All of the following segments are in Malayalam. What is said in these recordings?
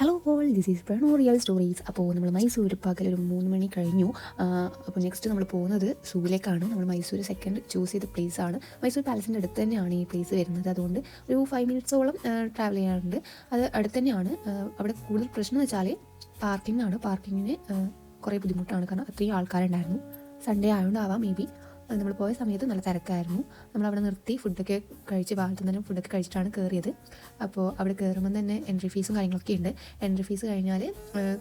Hello all this is Prano stories അപ്പോൾ നമ്മൾ മൈസൂർ പകൽ ഒരു മൂന്ന് മണി കഴിഞ്ഞു. അപ്പോൾ നെക്സ്റ്റ് നമ്മൾ പോകുന്നത് സൂവിലേക്കാണ്. നമ്മൾ മൈസൂർ സെക്കൻഡ് ചൂസ് ചെയ്ത പ്ലേസ് ആണ്. മൈസൂർ പാലസിന്റെ അടുത്ത് തന്നെയാണ് ഈ പ്ലേസ് വരുന്നത്. അതുകൊണ്ട് ഒരു ഫൈവ് മിനിറ്റ്സോളം ട്രാവൽ ചെയ്യാറുണ്ട്. അത് അടുത്ത് തന്നെയാണ്. അവിടെ കൂടുതൽ പ്രശ്നം എന്ന് വെച്ചാൽ പാർക്കിംഗ് ആണ്. പാർക്കിങ്ങിന് കുറേ ബുദ്ധിമുട്ടാണ്. കാരണം അത്രയും ആൾക്കാരുണ്ടായിരുന്നു. സൺഡേ ആയതുകൊണ്ടാവാം മേ ബി നമ്മൾ പോയ സമയത്ത് നല്ല തിരക്കായിരുന്നു. നമ്മൾ അവിടെ നിർത്തി ഫുഡൊക്കെ കഴിച്ച് ഭാഗത്തു ഫുഡൊക്കെ കഴിച്ചിട്ടാണ് കയറിയത് അപ്പോൾ അവിടെ കയറുമ്പോൾ തന്നെ എൻട്രി ഫീസും കാര്യങ്ങളൊക്കെ ഉണ്ട്. എൻട്രി ഫീസ് കഴിഞ്ഞാൽ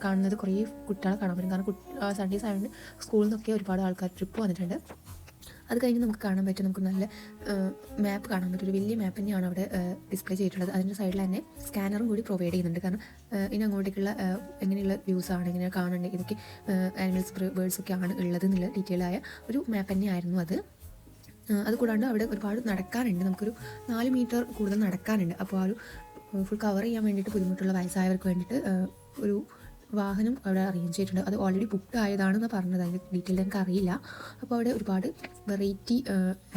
കാണുന്നത് കുറേ കുട്ടികളെ കാണാൻ പറ്റും. കാരണം സൺഡേസ് ആയതുകൊണ്ട് സ്കൂളിൽ നിന്നൊക്കെ ഒരുപാട് ആൾക്കാർ ട്രിപ്പ് വന്നിട്ടുണ്ട്. അത് കഴിഞ്ഞ് നമുക്ക് കാണാൻ പറ്റും. നമുക്ക് നല്ല മാപ്പ് കാണാൻ പറ്റും. ഒരു വലിയ മാപ്പ് തന്നെയാണ് അവിടെ ഡിസ്പ്ലേ ചെയ്തിട്ടുള്ളത്. അതിന്റെ സൈഡിൽ തന്നെ സ്കാനറും കൂടി പ്രൊവൈഡ് ചെയ്യുന്നുണ്ട്. കാരണം ഇനി അങ്ങോട്ടേക്കുള്ള എങ്ങനെയുള്ള വ്യൂസ് ആണ് എങ്ങനെ കാണേണ്ടത് ഇതൊക്കെ ആനിമൽസ് ബേർഡ്സ് ഒക്കെ ആണ് ഉള്ളത് എന്നുള്ള ഡീറ്റെയിൽ ആയ ഒരു മാപ്പ് തന്നെയായിരുന്നു അത്. അതുകൂടാണ്ട് അത് കൂടാണ്ട് അവിടെ ഒരുപാട് നടക്കാനുണ്ട്. നമുക്കൊരു നാല് മീറ്റർ കൂടുതൽ നടക്കാനുണ്ട്. അപ്പോൾ ആ ഒരു ഫുൾ കവർ ചെയ്യാൻ വേണ്ടിയിട്ട് ബുദ്ധിമുട്ടുള്ള വയസ്സായവർക്ക് വേണ്ടിയിട്ട് ഒരു വാഹനം അവിടെ അറേഞ്ച് ചെയ്തിട്ടുണ്ട്. അത് ഓൾറെഡി ബുക്ക് ആയതാണെന്ന് പറഞ്ഞത്. അതിന്റെ ഡീറ്റെയിൽ എനിക്ക് അറിയില്ല. അപ്പോൾ അവിടെ ഒരുപാട് വെറൈറ്റി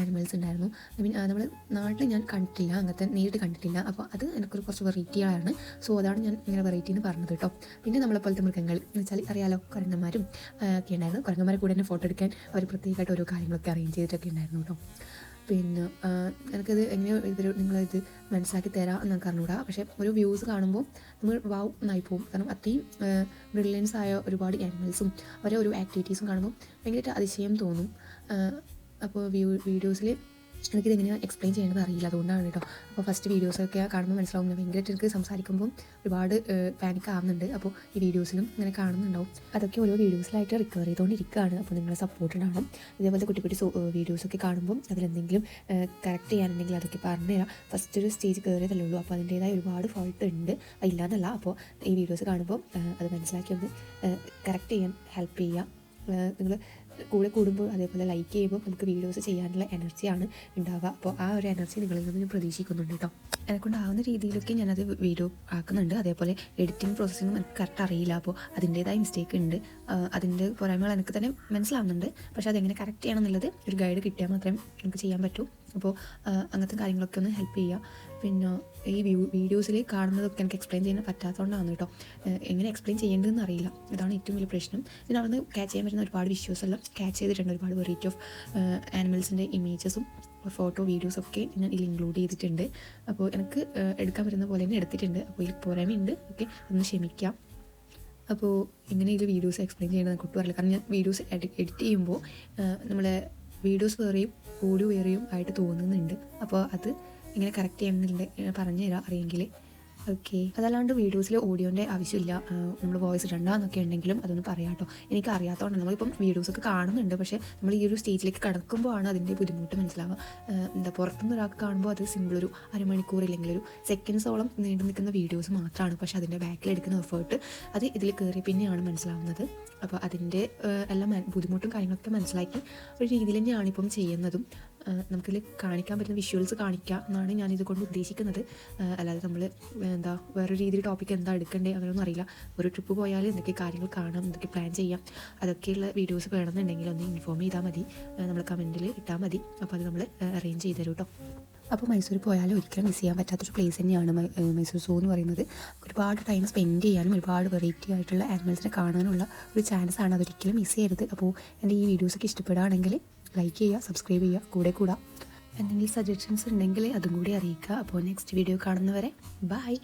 ആനിമൽസ് ഉണ്ടായിരുന്നു. ഐ മീൻ നമ്മൾ നാട്ടിൽ ഞാൻ കണ്ടിട്ടില്ല. അങ്ങനത്തെ നേരിട്ട് കണ്ടിട്ടില്ല. അപ്പോൾ അത് എനിക്കൊരു കുറച്ച് വെറൈറ്റികളാണ് സോ അതാണ് ഞാൻ ഇങ്ങനെ വെറൈറ്റി എന്ന് പറഞ്ഞത് കേട്ടോ പിന്നെ നമ്മളെ നമ്മളെപ്പോലത്തെ മൃഗങ്ങൾ. എന്ന് വെച്ചാൽ അറിയാലോ കുരങ്ങന്മാരും ഒക്കെ ഉണ്ടായിരുന്നു. കുരങ്ങന്മാരെ കൂടെ തന്നെ ഫോട്ടോ എടുക്കാൻ അവർ പ്രത്യേകമായിട്ട് ഓരോ കാര്യങ്ങളൊക്കെ അറേഞ്ച് ചെയ്തിട്ടൊക്കെ ഉണ്ടായിരുന്നു കേട്ടോ പിന്നെ എനിക്കത് എങ്ങനെ ഇവർ നിങ്ങളിത് മനസ്സിലാക്കി തരാം എന്ന് എനിക്ക് പക്ഷേ ഒരു വ്യൂസ് കാണുമ്പോൾ നമ്മൾ വാവ് എന്നായി പോകും കാരണം അത്രയും ബ്രില്യൻസ് ആയ ഒരുപാട് ആനിമൽസും അവരെ ഒരു ആക്ടിവിറ്റീസും കാണുമ്പോൾ ഭയങ്കരമായിട്ട് അതിശയം തോന്നും. അപ്പോൾ വ്യൂ വീഡിയോസിൽ എനിക്കിത് എങ്ങനെയാണ് എക്സ്പ്ലെയിൻ ചെയ്യേണ്ടത് അറിയില്ല. അതുകൊണ്ടാണ് കേട്ടോ. അപ്പോൾ ഫസ്റ്റ് വീഡിയോസൊക്കെ കാണുമ്പോൾ മനസ്സിലാവും. ഞാൻ ഭയങ്കരമായിട്ട് എനിക്ക് സംസാരിക്കുമ്പോൾ ഒരുപാട് പാനിക് ആവുന്നുണ്ട്. അപ്പോൾ ഈ വീഡിയോസിലും ഇങ്ങനെ കാണുന്നുണ്ടാവും. അതൊക്കെ ഓരോ വീഡിയോസിലായിട്ട് റിക്കവർ ചെയ്തുകൊണ്ടിരിക്കുകയാണ് അപ്പോൾ നിങ്ങളെ സപ്പോർട്ട് ഉണ്ടാവും ഇതേപോലത്തെ കുട്ടി കുട്ടി വീഡിയോസൊക്കെ കാണുമ്പോൾ അതിലെന്തെങ്കിലും കറക്റ്റ് ചെയ്യാനുണ്ടെങ്കിൽ അതൊക്കെ പറഞ്ഞുതരാം ഫസ്റ്റ് ഒരു സ്റ്റേജ് കയറിയതല്ലേ ഉള്ളൂ. അപ്പോൾ അതിന്റേതായ ഒരുപാട് ഫോൾട്ട് ഉണ്ട്. ഇല്ലാന്നല്ല. അപ്പോൾ ഈ വീഡിയോസ് കാണുമ്പോൾ അത് മനസ്സിലാക്കി ഒന്ന് കറക്റ്റ് ചെയ്യാൻ ഹെൽപ്പ് ചെയ്യുക നിങ്ങൾ കൂടെ കൂടുമ്പോൾ അതേപോലെ ലൈക്ക് ചെയ്യുമ്പോൾ നമുക്ക് വീഡിയോസ് ചെയ്യാനുള്ള എനർജിയാണ് ഉണ്ടാവുക. അപ്പോൾ ആ ഒരു എനർജി നിങ്ങളിൽ നിന്ന് ഞാൻ പ്രതീക്ഷിക്കുന്നുണ്ട് കേട്ടോ എന്നെക്കൊണ്ടാവുന്ന രീതിയിലൊക്കെ ഞാനത് വീഡിയോ ആക്കുന്നുണ്ട്. അതേപോലെ എഡിറ്റിംഗ് പ്രോസസ്സിങ്ങും എനിക്ക് കറക്റ്റ് അറിയില്ല. അപ്പോൾ അതിന്റേതായ മിസ്റ്റേക്ക് ഉണ്ട്. അതിന്റെ പോരായ്മകൾ എനിക്ക് തന്നെ മനസ്സിലാവുന്നുണ്ട്. പക്ഷേ അതെങ്ങനെ കറക്റ്റ് ചെയ്യണം എന്നുള്ളത് ഒരു ഗൈഡ് കിട്ടിയാൽ മാത്രമേ നമുക്ക് ചെയ്യാൻ പറ്റൂ. അപ്പോൾ അങ്ങനത്തെ കാര്യങ്ങളൊക്കെ ഒന്ന് ഹെൽപ്പ് ചെയ്യുക. പിന്നെ ഈ വ്യൂ വീഡിയോസിൽ കാണുന്നതൊക്കെ എനിക്ക് എക്സ്പ്ലെയിൻ ചെയ്യാൻ പറ്റാത്തതുകൊണ്ടാണ് കേട്ടോ എങ്ങനെ എക്സ്പ്ലെയിൻ ചെയ്യേണ്ടതെന്ന് അറിയില്ല. ഇതാണ് ഏറ്റവും വലിയ പ്രശ്നം. പിന്നെ അവിടെ നിന്ന് ക്യാച്ച് ചെയ്യാൻ പറ്റുന്ന ഒരുപാട് വിഷ്യൂസ് എല്ലാം ക്യാച്ച് ചെയ്തിട്ടുണ്ട് ഒരുപാട് വെറൈറ്റി ഓഫ് ആനിമൽസിന്റെ ഇമേജസും ഫോട്ടോ വീഡിയോസ് ഒക്കെ ഞാൻ ഇതിൽ ഇൻക്ലൂഡ് ചെയ്തിട്ടുണ്ട്. അപ്പോൾ എനിക്ക് എടുക്കാൻ പറ്റുന്ന പോലെ തന്നെ എടുത്തിട്ടുണ്ട്. അപ്പോൾ ഇതിൽ പോരായ്മയുണ്ട്. ഓക്കെ ഒന്ന് ക്ഷമിക്കാം. അപ്പോൾ എങ്ങനെ ഇതിൽ വീഡിയോസ് എക്സ്പ്ലെയിൻ ചെയ്യണമെന്ന് കുട്ടി പറയില്ല കാരണം ഞാൻ വീഡിയോസ് എഡിറ്റ് ചെയ്യുമ്പോൾ നമ്മളെ വീഡിയോസ് വേറെയും ഓഡിയോ വേറെയും ആയിട്ട് തോന്നുന്നുണ്ട്. അപ്പോൾ അത് എങ്ങനെ കറക്റ്റ് ചെയ്യണമെന്നുണ്ട് പറഞ്ഞു തരാം അറിയെങ്കിൽ ഓക്കെ അതല്ലാണ്ട് വീഡിയോസിൽ ഓഡിയോന്റെ ആവശ്യമില്ല. നമ്മൾ വോയിസ് ഇടണ്ട എന്നൊക്കെ ഉണ്ടെങ്കിലും അതൊന്ന് പറയാം കേട്ടോ എനിക്ക് അറിയാത്തതുകൊണ്ട് നമ്മളിപ്പം വീഡിയോസൊക്കെ കാണുന്നുണ്ട്. പക്ഷേ നമ്മൾ ഈ ഒരു സ്റ്റേജിലേക്ക് കടക്കുമ്പോഴാണ് അതിന്റെ ബുദ്ധിമുട്ട് മനസ്സിലാവുക. എന്താ പുറത്തുനിന്ന് ഒരാൾക്ക് കാണുമ്പോൾ അത് സിമ്പിൾ ഒരു അരമണിക്കൂർ ഇല്ലെങ്കിൽ ഒരു സെക്കൻഡ്സോളം നീണ്ടു നിൽക്കുന്ന വീഡിയോസ് മാത്രമാണ് പക്ഷേ അതിന്റെ ബാക്കിൽ എടുക്കുന്ന എഫേർട്ട് അത് ഇതിൽ കയറി പിന്നെയാണ് മനസ്സിലാവുന്നത്. അപ്പോൾ അതിന്റെ എല്ലാ ബുദ്ധിമുട്ടും കാര്യങ്ങളൊക്കെ മനസ്സിലാക്കി ഒരു രീതിയിൽ തന്നെയാണ് ഇപ്പം ചെയ്യുന്നതും. നമുക്കിതിൽ കാണിക്കാൻ പറ്റുന്ന വിഷ്വൽസ് കാണിക്കുക എന്നാണ് ഞാൻ ഇതുകൊണ്ട് ഉദ്ദേശിക്കുന്നത് അല്ലാതെ നമ്മൾ എന്താ വേറൊരു രീതിയിൽ ടോപ്പിക് എന്താ എടുക്കണ്ടേ അങ്ങനെയൊന്നും അറിയില്ല. ഒരു ട്രിപ്പ് പോയാൽ എന്തൊക്കെ കാര്യങ്ങൾ കാണാം എന്തൊക്കെ പ്ലാൻ ചെയ്യാം അതൊക്കെയുള്ള വീഡിയോസ് വേണമെന്നുണ്ടെങ്കിൽ ഒന്ന് ഇൻഫോം ചെയ്താൽ മതി. നമ്മൾ കമന്റിൽ ഇട്ടാൽ മതി. അപ്പോൾ അത് നമ്മൾ അറേഞ്ച് ചെയ്ത് തരും കേട്ടോ അപ്പോൾ മൈസൂർ പോയാൽ ഒരിക്കലും മിസ് ചെയ്യാൻ പറ്റാത്തൊരു പ്ലേസ് തന്നെയാണ് മൈസൂർ സൂ എന്ന് പറയുന്നത്. ഒരുപാട് ടൈം സ്പെൻഡ് ചെയ്യാനും ഒരുപാട് വെറൈറ്റി ആയിട്ടുള്ള ആനിമൽസിനെ കാണാനുള്ള ഒരു ചാൻസ് ആണ്. അതൊരിക്കലും മിസ് ചെയ്യരുത്. അപ്പോൾ എന്റെ ഈ വീഡിയോസൊക്കെ ഇഷ്ടപ്പെടുകയാണെങ്കിൽ ലൈക്ക് ചെയ്യുക സബ്സ്ക്രൈബ് ചെയ്യുക കൂടെ കൂടാ. എന്തെങ്കിലും സജഷൻസ് ഉണ്ടെങ്കിൽ അതും കൂടി അറിയിക്കുക. അപ്പോൾ നെക്സ്റ്റ് വീഡിയോ കാണുന്നവരെ ബൈ